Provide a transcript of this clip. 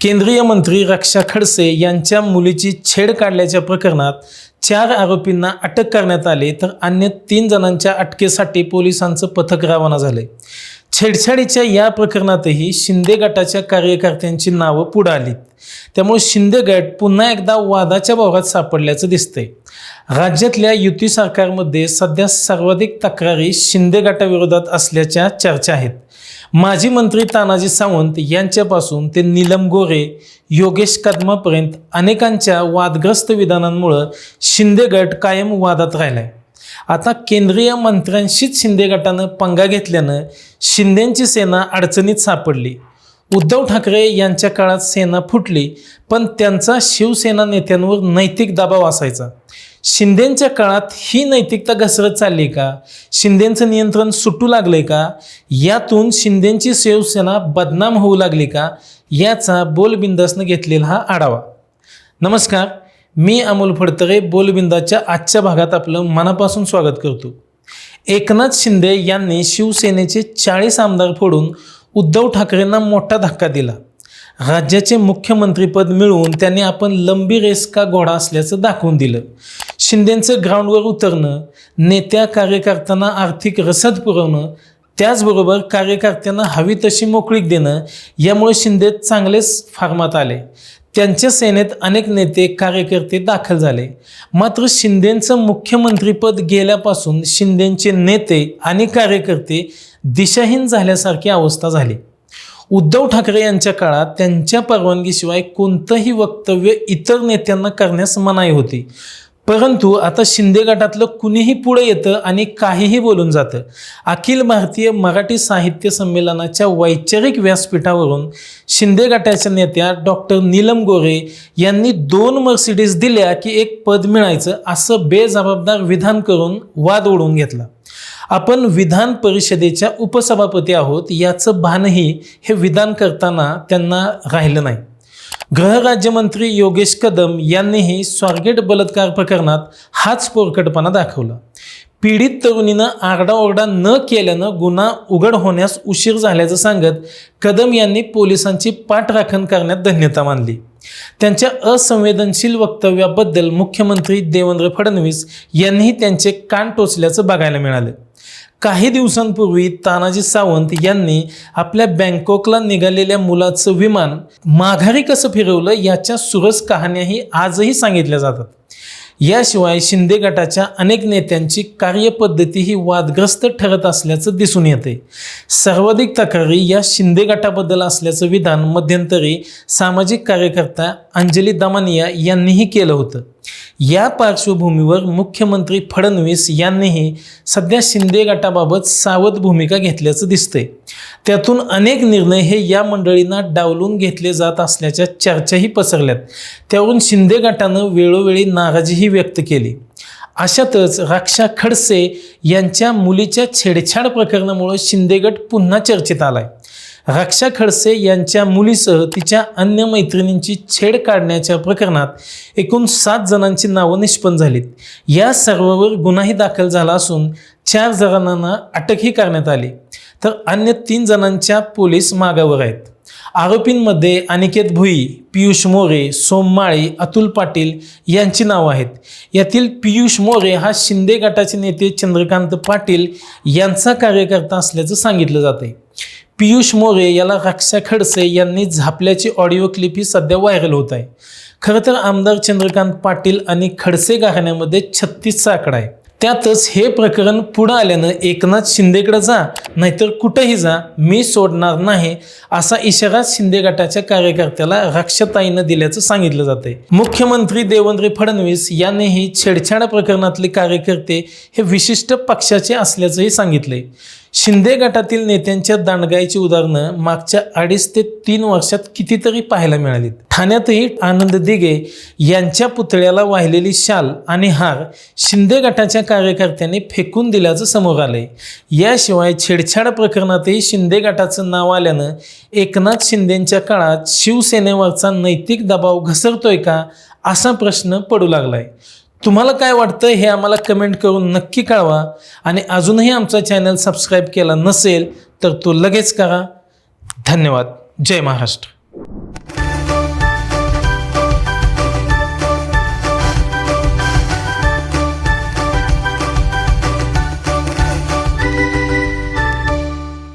केंद्रीय मंत्री रक्षा खडसे यांच्या मुलीची छेड काढल्याच्या प्रकरणात चार आरोपींना अटक करण्यात आली तर अन्य तीन जणांच्या अटकेसाठी पोलिसांचं पथक रवाना झाले छेडछाडीच्या या प्रकरणातही शिंदे गटाच्या कार्यकर्त्यांची नावं पुढे आलीत. त्यामुळे शिंदे गट पुन्हा एकदा वादाच्या भोगात सापडल्याचं दिसतंय. राज्यातल्या युती सरकारमध्ये सध्या सर्वाधिक तक्रारी शिंदे गटाविरोधात असल्याच्या चर्चा आहेत. माजी मंत्री तानाजी सावंत यांच्यापासून ते नीलम गोरे योगेश कदमापर्यंत अनेकांच्या वादग्रस्त विधानांमुळं शिंदे गट कायम वादात राहिला आहे आता केंद्रीय मंत्र्यांशीच शिंदे गटानं पंगा घेतल्यानं शिंदेंची सेना अडचणीत सापडली. उद्धव ठाकरे यांच्या काळात सेना फुटली पण त्यांचा शिवसेना नेत्यांवर नैतिक दबाव असायचा. शिंदेंच्या काळात ही नैतिकता घसरत चालली का? शिंदेंचं नियंत्रण सुटू लागले का? यातून शिंदेंची शिवसेना बदनाम होऊ लागली का? याचा बोलबिंदासनं घेतलेला हा आढावा. नमस्कार. मी अमोल फडतरे बोलबिंदाच्या आजच्या भागात आपलं मनापासून स्वागत करतो. एकनाथ शिंदे यांनी शिवसेनेचे चाळीस आमदार फोडून उद्धव ठाकरेंना मोठा धक्का दिला. राज्याचे मुख्यमंत्रीपद मिळवून त्यांनी आपण लंबी रेस का घोडा असल्याचं दाखवून दिलं. शिंदेंचं ग्राउंडवर उतरणं नेत्या कार्यकर्त्यांना आर्थिक रसद पुरवणं त्याचबरोबर कार्यकर्त्यांना हवी तशी मोकळीक देणं यामुळे शिंदे चांगलेच फार्मात आले. त्यांच्या सेनेत अनेक नेते कार्यकर्ते दाखल झाले. मात्र शिंदेंचं मुख्यमंत्रीपद गेल्यापासून शिंदेंचे नेते आणि कार्यकर्ते दिशाहीन झाल्यासारखी अवस्था झाली. उद्धव ठाकरे यांच्या काळात त्यांच्या परवानगीशिवाय कोणतंही वक्तव्य इतर नेत्यांना करण्यास मनाई होती. परंतु आता शिंदे गटातलं कुणीही पुढे येतं आणि काहीही बोलून जातं. अखिल भारतीय मराठी साहित्य संमेलनाच्या वैचारिक व्यासपीठावरून शिंदे गटाच्या नेत्या डॉक्टर नीलम गोरे यांनी दोन मर्सिडीज दिल्या की एक पद मिळायचं असं बेजबाबदार विधान करून वाद ओढवून घेतला. आपण विधान परिषदेच्या उपसभापती आहोत याचं भानही हे विधान करताना त्यांना राहिलं नाही. गृहराज्यमंत्री योगेश कदम यांनीही स्वारगेट बलात्कार प्रकरणात हाच पोरकटपणा दाखवला. पीडित तरुणीनं आरडाओरडा न केल्यानं गुन्हा उघड होण्यास उशीर झाल्याचं सांगत कदम यांनी पोलिसांची पाठराखण करण्यात धन्यता मानली. त्यांच्या असंवेदनशील वक्तव्याबद्दल मुख्यमंत्री देवेंद्र फडणवीस यांनीही त्यांचे कान टोचल्याचं बघायला मिळालं. काही दिवसांपूर्वी तानाजी सावंत यांनी आपल्या बँकॉकला निघालेल्या मुलाचं विमान माघारी कसं फिरवलं याच्या सुरस कहाण्याही आजही सांगितल्या जातात. याशिवाय शिंदे गटाच्या अनेक नेत्यांची कार्यपद्धती ही वादग्रस्त ठरत असल्याचं दिसून येते सर्वाधिक तक्रारी या शिंदे गटाबद्दल असल्याचं विधान मध्यंतरी सामाजिक कार्यकर्ता अंजली दमानिया यांनीही केलं होतं. या पार्श्वभूमीवर मुख्यमंत्री फडणवीस यांनीही सध्या शिंदे गटाबाबत सावध भूमिका घेतल्याचं दिसतंय. त्यातून अनेक निर्णय हे या मंडळींना डावलून घेतले जात असल्याच्या चर्चाही पसरल्यात. त्यावरून शिंदे गटानं वेळोवेळी नाराजीही व्यक्त केली. अशातच रक्षा खडसे यांच्या मुलीच्या छेडछाड प्रकरणामुळे शिंदेगट पुन्हा चर्चेत आलाय. रक्षा खडसे यांच्या मुलीसह तिच्या अन्य मैत्रिणींची छेड काढण्याच्या प्रकरणात एकूण सात जणांची नावं निष्पन्न झालीत. या सर्वावर गुन्हाही दाखल झाला असून चार जणांना अटकही करण्यात आली. तर अन्य तीन जणांच्या पोलीस मागावर आहेत. आरोपींमध्ये अनिकेत भुई पियुष मोरे सोम माळी अतुल पाटील यांची नावं आहेत. यातील पियुष मोरे हा शिंदे गटाचे नेते चंद्रकांत पाटील यांचा कार्यकर्ता असल्याचं सांगितलं जाते पियुष मोरे याला रक्षा खडसे यांनी झापल्याची ऑडिओ क्लिप ही सध्या व्हायरल होत आहे. खरं तर आमदार चंद्रकांत पाटील आणि खडसे घराण्यामध्ये छत्तीसचा आकडा आहे. त्यातच हे प्रकरण पुढं आल्यानं एकनाथ शिंदेकडे जा नाहीतर कुठंही जा मी सोडणार नाही असा इशारा शिंदे गटाच्या कार्यकर्त्याला रक्षाताईनं दिल्याचं सांगितलं जाते मुख्यमंत्री देवेंद्र फडणवीस यांनीही छेडछाड प्रकरणातले कार्यकर्ते हे विशिष्ट पक्षाचे असल्याचंही सांगितलंय. शिंदे गटातील नेत्यांच्या दांडगाईची उदाहरणं मागच्या अडीच ते तीन वर्षात कितीतरी पाहायला मिळालीत. ठाण्यातही आनंद दिघे यांच्या पुतळ्याला वाहिलेली शाल आणि हार शिंदे गटाच्या कार्यकर्त्यांनी फेकून दिल्याचं समोर आलंय. याशिवाय छेडछाड प्रकरणातही शिंदे गटाचं नाव आल्यानं एकनाथ शिंदेंच्या काळात शिवसेनेवरचा नैतिक दबाव घसरतोय का असा प्रश्न पडू लागलाय. तुम्हाला काय वाटतं हे आम्हाला कमेंट करून नक्की कळवा आणि अजूनही आमचा चॅनल सबस्क्राईब केला नसेल तर तो लगेच करा. धन्यवाद. जय महाराष्ट्र.